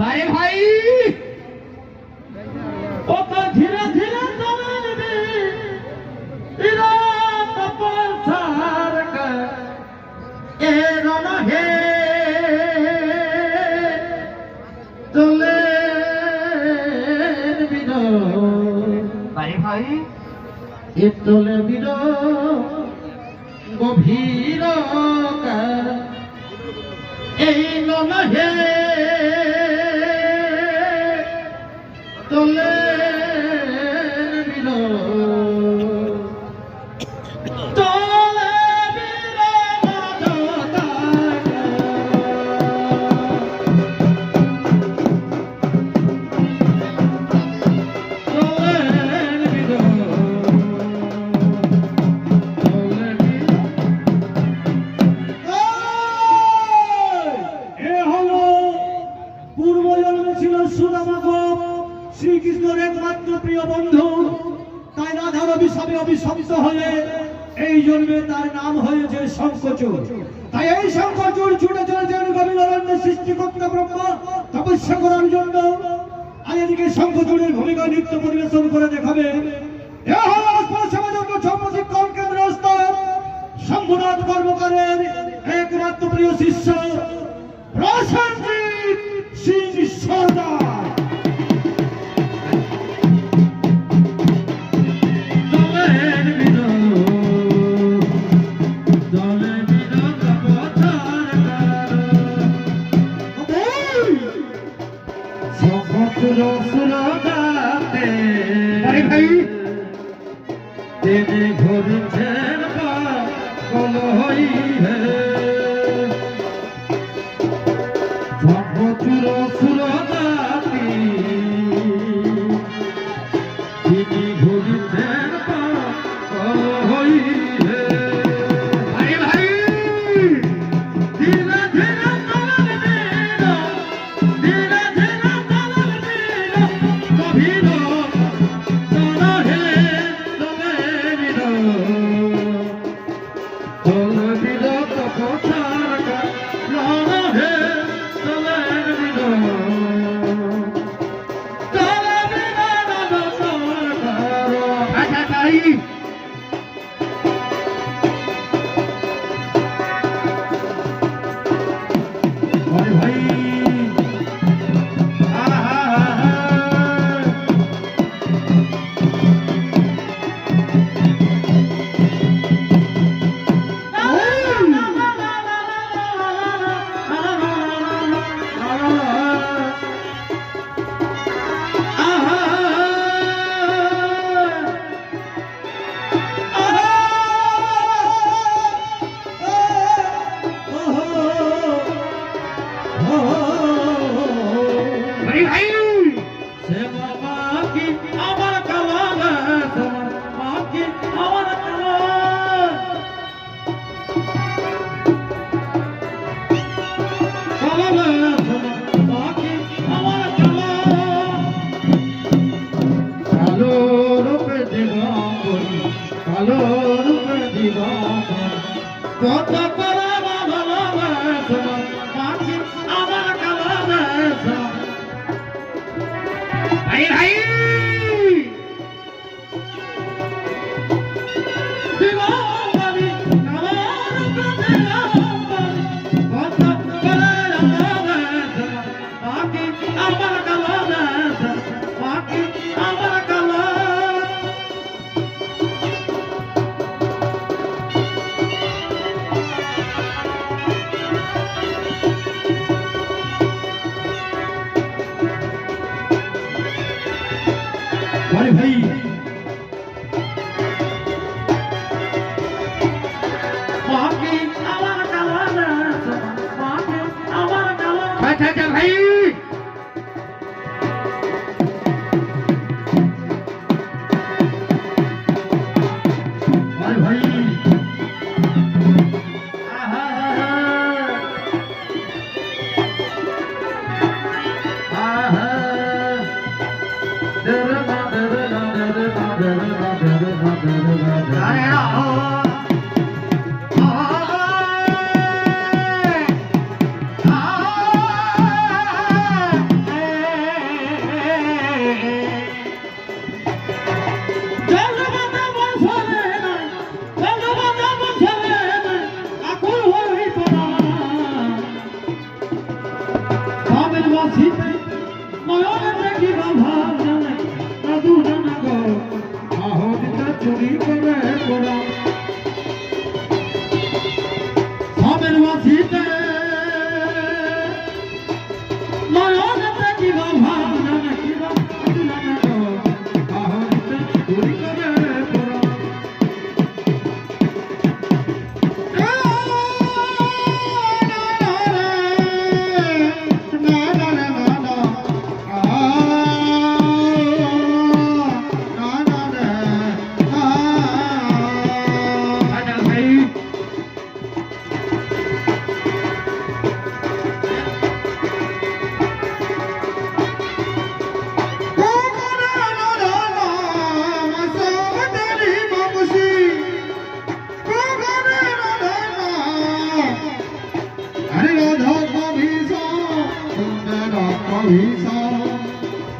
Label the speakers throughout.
Speaker 1: ভাই ভাই।
Speaker 2: কত ধীরে ধীরে চলবে ইরা এ রণ হে চলে বিদ
Speaker 1: ভাই ভাই।
Speaker 2: এ চলে বিদ গভীর এই নন হে
Speaker 3: donde প্রিয় বন্ধু, তাই রাধার অভিশাপে অভিশপ্ত হয়ে এই জন্মে তার নাম হয়েছে শঙ্কচুর তাই এই শঙ্কচুর ছুটে চলেছেন গোবিন্দ সৃষ্টিকর্তা ব্রহ্মা তপস্যা করার জন্য আর এদিকে শঙ্কচুরের ভূমিকা নৃত্য পরিবেশন করে দেখাবে একমাত্র প্রিয় শিষ্য প্রসেনজিৎ সিং সর্দার।
Speaker 2: কথা
Speaker 1: আচ্ছা ভাই।
Speaker 2: ভাই ভাই vida. Né?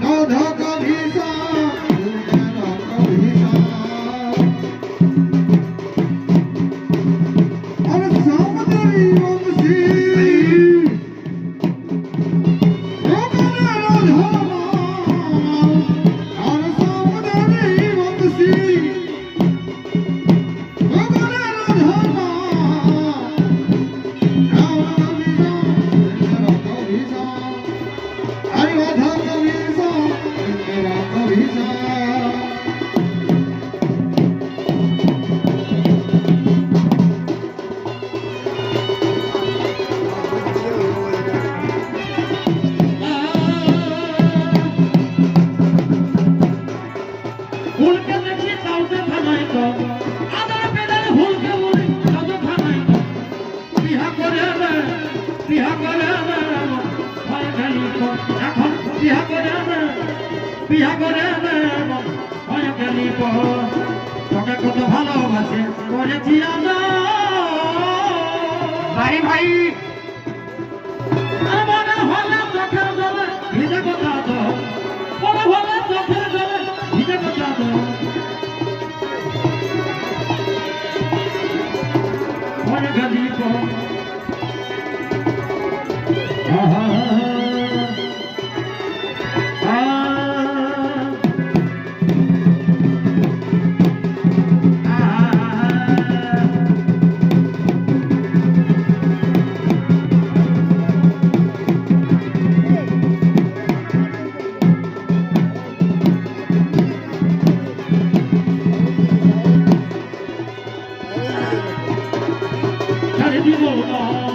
Speaker 3: ফুলকে বিহা করে এখন বিহা করে বিহা করে রে হয় তোকে কত ভালোবাসে করেছি
Speaker 2: ভাই ভাই
Speaker 3: আর হলে চোখের জলে ভিজে কথা তো মনে হলে চোখের জলে ভিজে কথা তো মনে গেলি তো আহা Thank you, Lord God.